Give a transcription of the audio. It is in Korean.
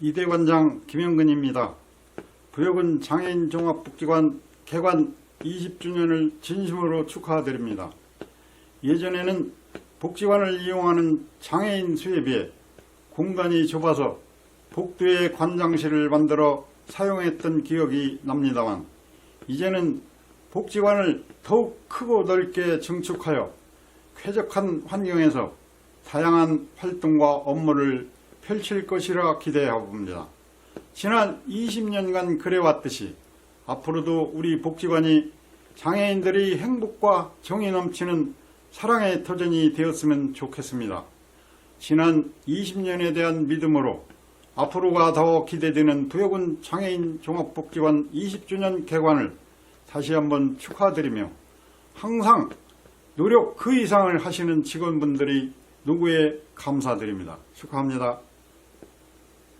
이대관장 김영근입니다. 부여군 장애인 종합복지관 개관 20주년을 진심으로 축하드립니다. 예전에는 복지관을 이용하는 장애인 수에 비해 공간이 좁아서 복도에 관장실을 만들어 사용했던 기억이 납니다만 이제는 복지관을 더욱 크고 넓게 증축하여 쾌적한 환경에서 다양한 활동과 업무를 펼칠 것이라 기대해봅니다. 지난 20년간 그래왔듯이 앞으로도 우리 복지관이 장애인들의 행복과 정이 넘치는 사랑의 터전이 되었으면 좋겠습니다. 지난 20년에 대한 믿음으로 앞으로가 더 기대되는 부여군 장애인 종합복지관 20주년 개관을 다시 한번 축하드리며 항상 노력 그 이상을 하시는 직원분들이 누구에 감사드립니다. 축하합니다.